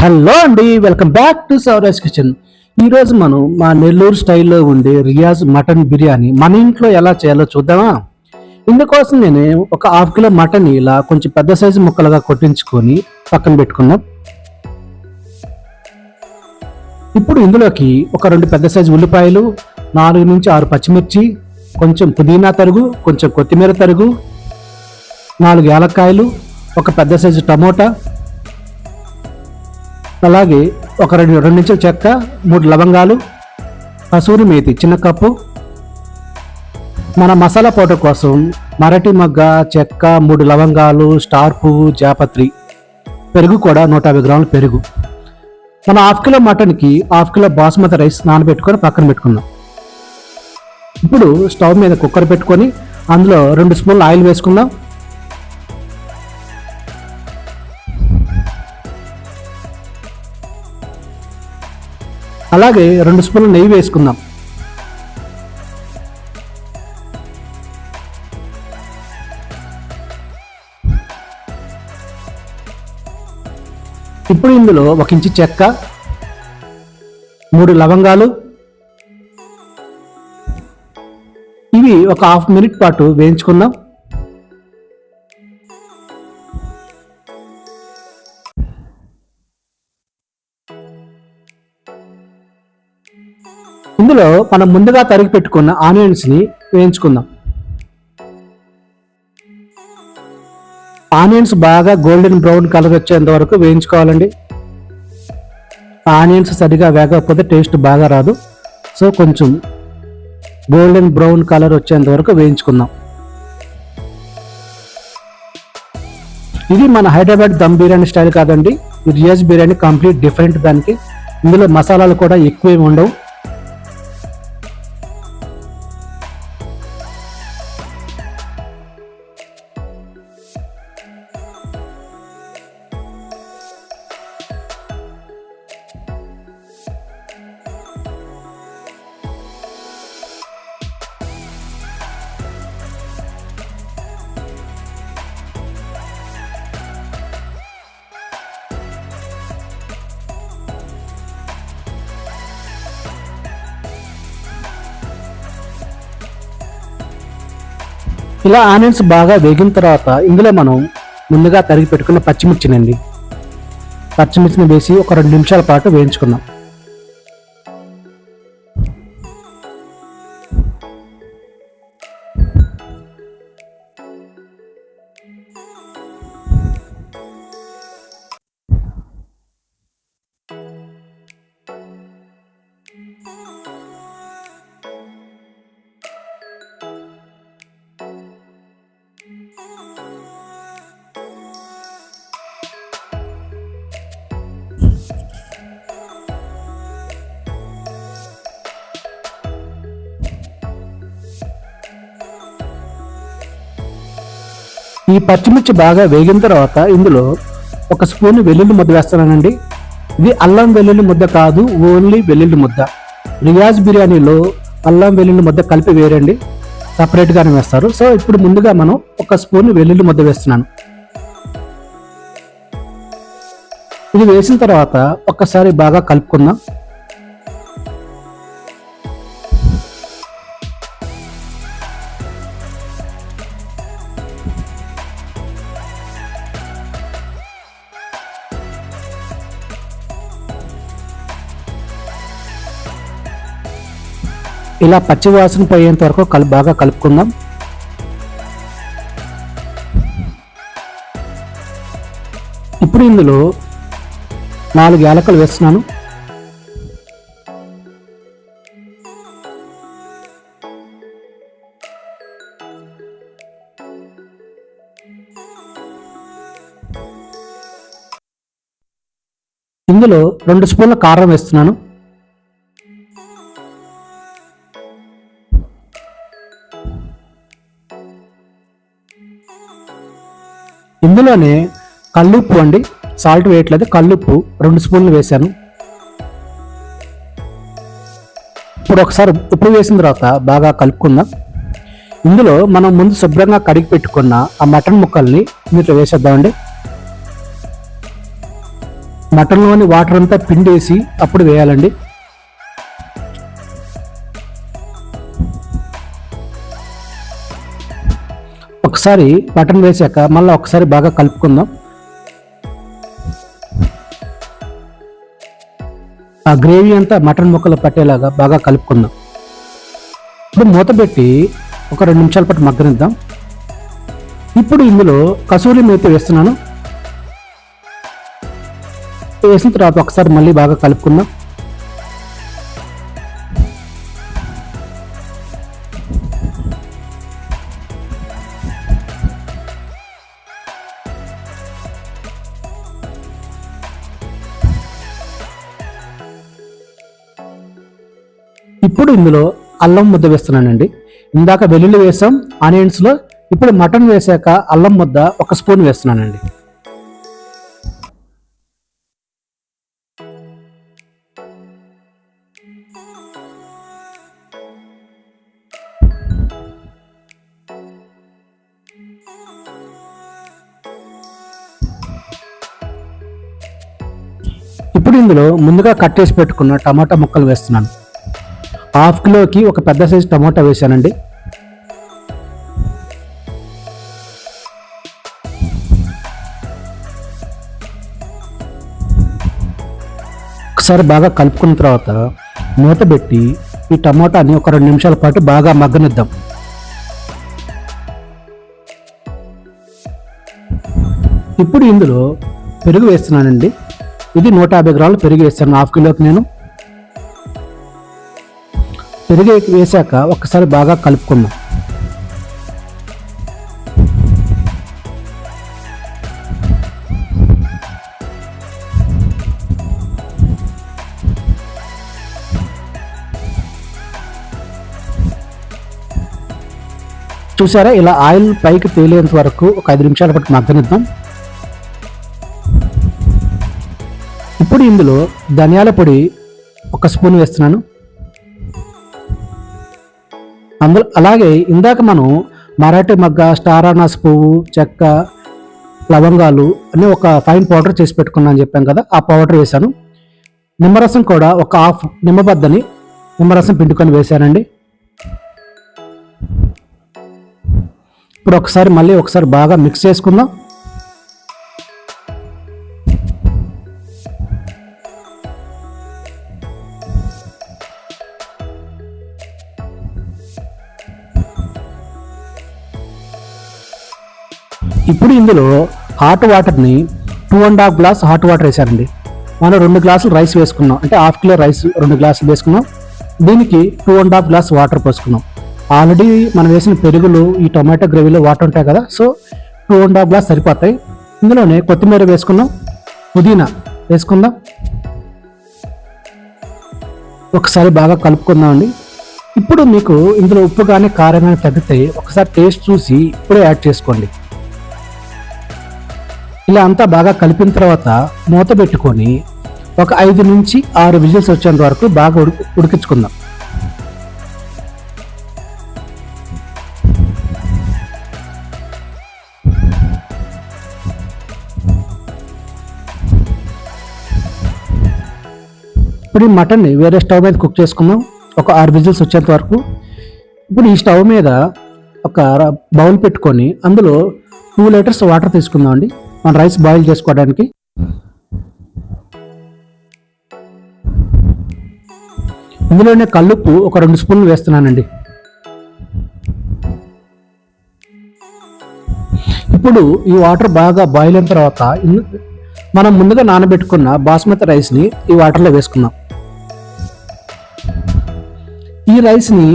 Hello అండి welcome back to Sauraj kitchen. ఈరోజు మనం మా నెల్లూరు స్టైల్లో ఉండే రియాజ్ మటన్ బిర్యానీ మన ఇంట్లో ఎలా చేయాలో చూద్దామా? ఇందుకోసం నేను ఒక హాఫ్ కిలో మటన్ ఇలా కొంచెం పెద్ద సైజు ముక్కలుగా కొట్టించుకొని పక్కన పెట్టుకున్నాం. ఇప్పుడు ఇందులోకి ఒక రెండు పెద్ద సైజు ఉల్లిపాయలు నాలుగు నుంచి ఆరు పచ్చిమిర్చి కొంచెం పుదీనా తరుగు కొంచెం కొత్తిమీర తరుగు నాలుగు యాలక్కాయలు ఒక పెద్ద సైజు టమోటా అలాగే ఒక రెండు రెండు నుంచి చెక్క మూడు లవంగాలు కసూరి మేతి చిన్న కప్పు. మన మసాలా పౌడర్ కోసం మరటి మగ్గ చెక్క మూడు లవంగాలు స్టార్ పువ్వు జాపత్రి. పెరుగు కూడా నూట యాభై గ్రాముల పెరుగు. మన హాఫ్ కిలో మటన్కి హాఫ్ కిలో బాస్మతి రైస్ నానబెట్టుకొని పక్కన పెట్టుకుందాం ఇప్పుడు స్టవ్ మీద కుక్కర్ పెట్టుకొని అందులో రెండు స్పూన్లు ఆయిల్ వేసుకుందాం. అలాగే రెండు స్పూన్లు నెయ్యి వేసుకుందాం. ఇప్పుడు ఇందులో ఒక ఇంచు చెక్క మూడు లవంగాలు ఇవి ఒక హాఫ్ మినిట్ పాటు వేయించుకుందాం. ఇందులో మనం ముందుగా తరిగి పెట్టుకున్న ఆనియన్స్ని వేయించుకుందాం. ఆనియన్స్ బాగా గోల్డెన్ బ్రౌన్ కలర్ వచ్చేంత వరకు వేయించుకోవాలండి. ఆనియన్స్ సరిగా వేగకపోతే టేస్ట్ బాగా రాదు. సో కొంచెం గోల్డెన్ బ్రౌన్ కలర్ వచ్చేంత వరకు వేయించుకుందాం. ఇది మన హైదరాబాద్ దమ్ బిర్యానీ స్టైల్ కాదండి. ఈ రియాజ్ బిర్యానీ కంప్లీట్ డిఫరెంట్ దానికి. ఇందులో మసాలాలు కూడా ఎక్కువ ఉండవు. ఇలా ఆనియన్స్ బాగా వేగిన తర్వాత ఇందులో మనం ముందుగా తరిగి పెట్టుకున్న పచ్చిమిర్చినండి. పచ్చిమిర్చిని వేసి ఒక రెండు నిమిషాల పాటు వేయించుకున్నాం ఈ పచ్చిమిర్చి బాగా వేగిన తర్వాత ఇందులో ఒక స్పూన్ వెల్లుల్లి ముద్ద వేస్తానండి. ఇది అల్లం వెల్లుల్లి ముద్ద కాదు ఓన్లీ వెల్లుల్లి ముద్ద. రియాజ్ బిర్యానీలో అల్లం వెల్లుల్లి ముద్ద కలిపి వేరండి. సపరేట్గానే వేస్తారు. సో ఇప్పుడు ముందుగా మనం ఒక స్పూన్ వెల్లుల్లి ముద్ద వేస్తున్నాను. ఇది వేసిన తర్వాత ఒక్కసారి బాగా కలుపుకుందాం. ఇలా పచ్చి వాసన పోయేంత వరకు కలు బాగా కలుపుకుందాం. ఇప్పుడు ఇందులో నాలుగు యాలకలు వేస్తున్నాను. ఇందులో రెండు స్పూన్ల కారం వేస్తున్నాను. ఇందులోనే కల్లుప్పు అండి. సాల్ట్ వేయట్లేదు. కల్లుప్పు రెండు స్పూన్లు వేశాను. ఇప్పుడు ఒకసారి ఉప్పు వేసిన తర్వాత బాగా కలుపుకుందాం. ఇందులో మనం ముందు శుభ్రంగా కడిగి పెట్టుకున్న ఆ మటన్ ముక్కల్ని ఇందులో వేసేద్దామండి. మటన్లోని వాటర్ అంతా పిండేసి అప్పుడు వేయాలండి. ఒకసారి మటన్ వేసాక మళ్ళీ ఒకసారి బాగా కలుపుకుందాం. ఆ గ్రేవీ అంతా మటన్ ముక్కలు పట్టేలాగా బాగా కలుపుకుందాం. ఇప్పుడు మూత పెట్టి ఒక రెండు నిమిషాల పాటు మగ్గనిద్దాం. ఇప్పుడు ఇందులో కసూరి మేతి వేస్తున్నాను. వేసిన తర్వాత ఒకసారి మళ్ళీ బాగా కలుపుకుందాం. ఇప్పుడు ఇందులో అల్లం ముద్ద వేస్తున్నానండి. ఇందాక వెల్లుల్లి వేసాం ఆనియన్స్లో ఇప్పుడు మటన్ వేసాక అల్లం ముద్ద ఒక స్పూన్ వేస్తున్నానండి. ఇప్పుడు ఇందులో ముందుగా కట్ చేసి పెట్టుకున్న టమాటా ముక్కలు వేస్తున్నాను. హాఫ్ కిలోకి ఒక పెద్ద సైజు టమాటా వేసానండి ఒకసారి బాగా కలుపుకున్న తర్వాత మూత పెట్టి ఈ టమాటాని ఒక రెండు నిమిషాల పాటు బాగా మగ్గనిద్దాం. ఇప్పుడు ఇందులో పెరుగు వేస్తున్నానండి. ఇది నూట యాభై గ్రాములు పెరుగు వేస్తాను హాఫ్ కిలోకి నేను. పెరుగు వేసాక ఒక్కసారి బాగా కలుపుకుందాం. చూసారా ఇలా ఆయిల్ పైకి తేలేంత వరకు ఒక ఐదు నిమిషాల పాటు మగ్గనిద్దాం. ఇప్పుడు ఇందులో ధనియాల పొడి ఒక స్పూన్ వేస్తున్నాను. అందులో అలాగే ఇందాక మనం మరాఠీ మగ్గ స్టార్ అనాస్ పువ్వు చెక్క లవంగాలు అని ఒక ఫైన్ పౌడర్ చేసి పెట్టుకున్నాను అని చెప్పాం కదా ఆ పౌడర్ వేశాను. నిమ్మరసం కూడా ఒక హాఫ్ నిమ్మబద్దని నిమ్మరసం పిండుకొని వేశానండి. ఇప్పుడు ఒకసారి మళ్ళీ ఒకసారి బాగా మిక్స్ చేసుకుందాం. ఇప్పుడు ఇందులో హాట్ వాటర్ని two and half glass hot water వేసారండి మనం రెండు గ్లాసులు రైస్ వేసుకున్నాం. అంటే హాఫ్ కిలో రైస్ రెండు గ్లాసులు వేసుకున్నాం. దీనికి two and half glass water పోసుకున్నాం. Already మనం వేసిన పెరుగులు ఈ టొమాటో గ్రేవీలో వాటర్ ఉంటాయి కదా so two and half glass సరిపోతాయి. ఇందులోనే కొత్తిమీర వేసుకున్నాం. పుదీనా వేసుకుందాం. ఒకసారి బాగా కలుపుకుందామండి. ఇప్పుడు మీకు ఇందులో ఉప్పు కానీ కారం కానీ తగ్గితే ఒకసారి టేస్ట్ చూసి ఇప్పుడే యాడ్ చేసుకోండి. ఇలా అంతా బాగా కలిపిన తర్వాత మూత పెట్టుకొని ఒక ఐదు నుంచి ఆరు విజిల్స్ వచ్చేంత వరకు బాగా ఉడికి ఉడికించుకుందాం. ఇప్పుడు ఈ మటన్ని వేరే స్టవ్ మీద కుక్ చేసుకుందాం. ఒక ఆరు విజిల్స్ వచ్చేంత వరకు. ఇప్పుడు ఈ స్టవ్ మీద ఒక బౌల్ పెట్టుకొని అందులో టూ లీటర్స్ వాటర్ తీసుకుందాం అండి మన రైస్ బాయిల్ చేసుకోవడానికి. ఇందులోనే కల్లుప్పు ఒక రెండు స్పూన్లు వేస్తున్నానండి. ఇప్పుడు ఈ వాటర్ బాగా బాయిల్ అయిన తర్వాత మనం ముందుగా నానబెట్టుకున్న బాస్మతి రైస్ని ఈ వాటర్లో వేసుకుందాం. ఈ రైస్ని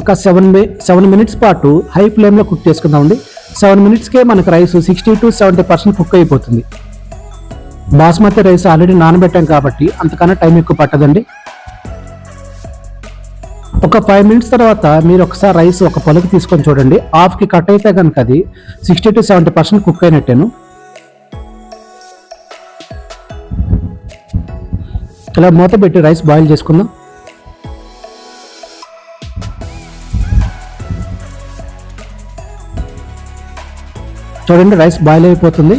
ఒక సెవెన్ సెవెన్ మినిట్స్ పాటు హై ఫ్లేమ్లో కుక్ చేసుకుందామండి. సెవెన్ మినిట్స్కే మనకు rice sixty to seventy percent cook అయిపోతుంది. బాస్మతి రైస్ ఆల్రెడీ నానబెట్టాం కాబట్టి అంతకన్నా టైం ఎక్కువ పట్టదండి. ఒక ఫైవ్ మినిట్స్ తర్వాత మీరు ఒకసారి రైస్ ఒక పొలకి తీసుకొని చూడండి. హాఫ్కి కట్ అయితే కనుక అది sixty to seventy percent cook అయినట్టేను. ఇలా మూత పెట్టి రైస్ బాయిల్ చేసుకుందాం. చూడండి రైస్ బాయిల్ అయిపోతుంది.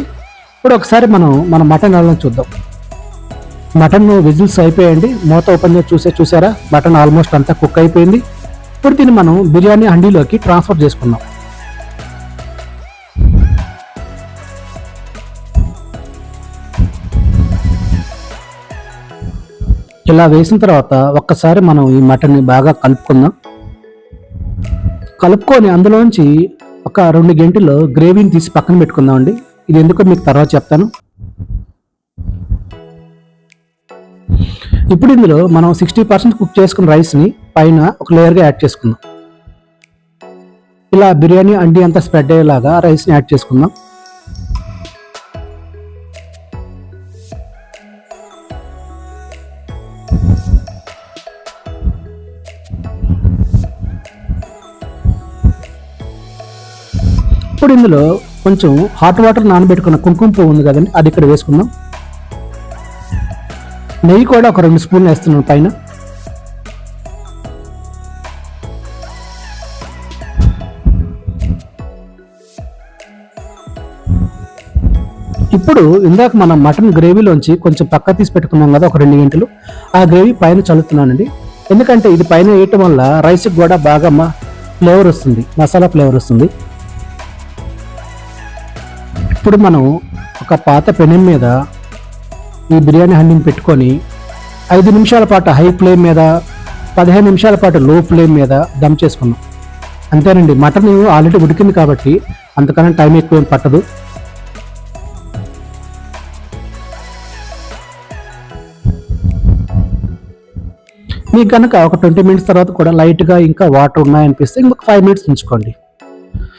ఇప్పుడు ఒకసారి మనం మన మటన్ ఎలా చూద్దాం. మటన్ విజిల్స్ అయిపోయాయండి మూత ఓపెన్ చేసి చూసే చూసారా? మటన్ ఆల్మోస్ట్ అంతా కుక్ అయిపోయింది. ఇప్పుడు దీన్ని మనం బిర్యానీ హండీలోకి ట్రాన్స్ఫర్ చేసుకుందాం. ఇలా వేసిన తర్వాత ఒక్కసారి మనం ఈ మటన్ని బాగా కలుపుకుందాం. కలుపుకొని అందులోంచి ఒక రెండు గంటలు గ్రేవీని తీసి పక్కన పెట్టుకుందాం అండి ఇది ఎందుకో మీకు తర్వాత చెప్తాను. ఇప్పుడు ఇందులో మనం సిక్స్టీ పర్సెంట్ కుక్ చేసుకున్న రైస్ని పైన ఒక లేయర్గా యాడ్ చేసుకుందాం. ఇలా బిర్యానీ అండి అంతా స్ప్రెడ్ అయ్యేలాగా రైస్ని యాడ్ చేసుకుందాం. ఇప్పుడు ఇందులో కొంచెం హాట్ వాటర్ నానబెట్టుకున్న కుంకుమ పువ్వు ఉంది కదండి అది ఇక్కడ వేసుకుందాం. నెయ్యి కూడా ఒక రెండు స్పూన్లు వేస్తున్నాను పైన. ఇప్పుడు ఇందాక మనం మటన్ గ్రేవీలోంచి కొంచెం పక్క తీసి పెట్టుకున్నాం కదా ఒక రెండు గంటలు. ఆ గ్రేవీ పైన చల్లుతున్నానండి. ఎందుకంటే ఇది పైన వేయటం వల్ల రైస్కి కూడా బాగా ఫ్లేవర్ వస్తుంది మసాలా ఫ్లేవర్ వస్తుంది. ఇప్పుడు మనం ఒక పాత పెనం మీద ఈ బిర్యానీ హండిని పెట్టుకొని ఐదు నిమిషాల పాటు హై ఫ్లేమ్ మీద పదిహేను నిమిషాల పాటు లో ఫ్లేమ్ మీద దమ్ చేసుకున్నాం. అంతేనండి మటన్ ఆల్రెడీ ఉడికింది కాబట్టి అంతకన్నా టైం ఎక్కువ ఏం పట్టదు. మీకు కనుక ఒక ట్వంటీ మినిట్స్ తర్వాత కూడా లైట్గా ఇంకా వాటర్ ఉన్నాయనిపిస్తే ఇంకొక ఫైవ్ మినిట్స్ ఉంచుకోండి.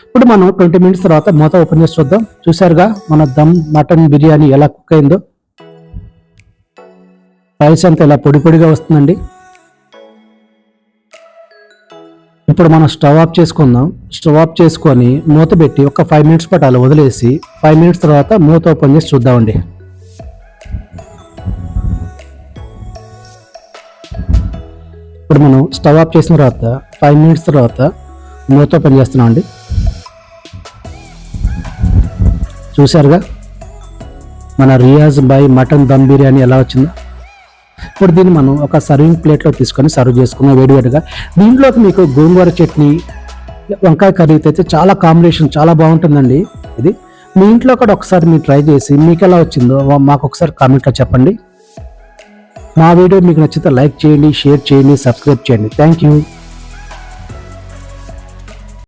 ఇప్పుడు మనం ట్వంటీ మినిట్స్ తర్వాత మూత ఓపెన్ చేసి చూద్దాం. చూసారుగా మన దమ్ మటన్ బిర్యానీ ఎలా కుక్ అయిందో. రైస్ అంతా ఇలా పొడి పొడిగా వస్తుందండి. ఇప్పుడు మనం స్టవ్ ఆఫ్ చేసుకుందాం. స్టవ్ ఆఫ్ చేసుకొని మూత పెట్టి ఒక ఫైవ్ మినిట్స్ పాటు అలా వదిలేసి ఫైవ్ మినిట్స్ తర్వాత మూత ఓపెన్ చేసి చూద్దామండి. ఇప్పుడు మనం స్టవ్ ఆఫ్ చేసిన తర్వాత ఫైవ్ మినిట్స్ తర్వాత మూత ఓపెన్ చేస్తున్నాం అండి చూశారుగా? మన రియాజ్ బాయ్ మటన్ దమ్ బిర్యానీ ఎలా వచ్చిందో. ఇప్పుడు దీన్ని మనం ఒక సర్వింగ్ ప్లేట్లో తీసుకొని సర్వ్ చేసుకున్నాం వేడివేడిగా. దీంట్లోకి మీకు గోంగూర చట్నీ వంకాయ కర్రీ అయితే చాలా కాంబినేషన్ చాలా బాగుంటుందండి ఇది. మీ ఇంట్లో కూడా ఒకసారి మీరు ట్రై చేసి మీకు ఎలా వచ్చిందో మాకు ఒకసారి కామెంట్లో చెప్పండి. మా వీడియో మీకు నచ్చితే లైక్ చేయండి షేర్ చేయండి సబ్స్క్రైబ్ చేయండి. Thank you